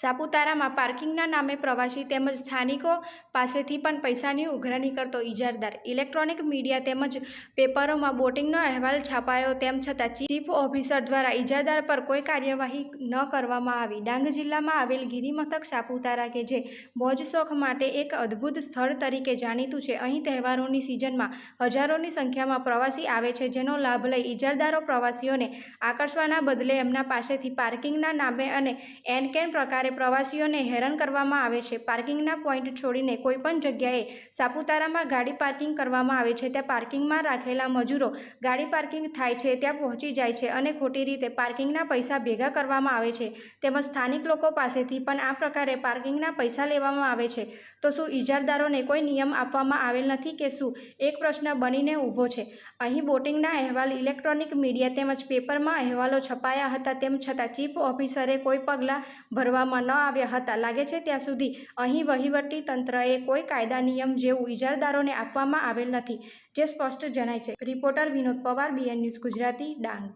સાપુતારામાં પાર્કિંગના નામે પ્રવાસી તેમજ સ્થાનિકો પાસેથી પણ પૈસાની ઉઘરાણી કરતો ઇજારદાર. ઇલેક્ટ્રોનિક મીડિયા તેમજ પેપરોમાં બોટિંગનો અહેવાલ છાપાયો તેમ છતાં ચીફ ઓફિસર દ્વારા ઇજારદાર પર કોઈ કાર્યવાહી ન કરવામાં આવી. ડાંગ જિલ્લામાં આવેલ ગિરિમથક સાપુતારા કે જે મોજ શોખ માટે એક અદ્ભુત સ્થળ તરીકે જાણીતું છે, અહીં તહેવારોની સિઝનમાં હજારોની સંખ્યામાં પ્રવાસી આવે છે, જેનો લાભ લઈ ઇજારદારો પ્રવાસીઓને આકર્ષવાના બદલે એમના પાસેથી પાર્કિંગના નામે અને એન કેન પ્રકારે પ્રવાસીઓને હેરાન કરવામાં આવે છે. પાર્કિંગના પોઈન્ટ છોડીને કોઈપણ જગ્યાએ સાપુતારામાં ગાડી પાર્કિંગ કરવામાં આવે છે, ત્યાં પાર્કિંગમાં રાખેલા મજૂરો ગાડી પાર્કિંગ થાય છે, ત્યાં પહોંચી જાય છે અને ખોટી રીતે પાર્કિંગના પૈસા ભેગા કરવામાં આવે છે. તેમજ સ્થાનિક લોકો પાસેથી પણ આ પ્રકારે પાર્કિંગના પૈસા લેવામાં આવે છે. તો શું ઇજારદારોને કોઈ નિયમ આપવામાં આવેલ નથી કે શું? એક પ્રશ્ન બનીને ઊભો છે. અહીં બોટિંગના અહેવાલ ઇલેક્ટ્રોનિક મીડિયા તેમજ પેપરમાં અહેવાલો છપાયા હતા, તેમ છતાં ચીફ ઓફિસરે કોઈ પગલાં ભરવામાં ન આવ્યા હતા. લાગે છે ત્યાં સુધી અહીં વહીવટી તંત્રએ કોઈ કાયદા, નિયમ જેવું ઇજારદારોને આપવામાં આવેલ નથી, જે સ્પષ્ટ જણાય છે. Reporter Vinod Pawar, BN news Gujarati, Dang.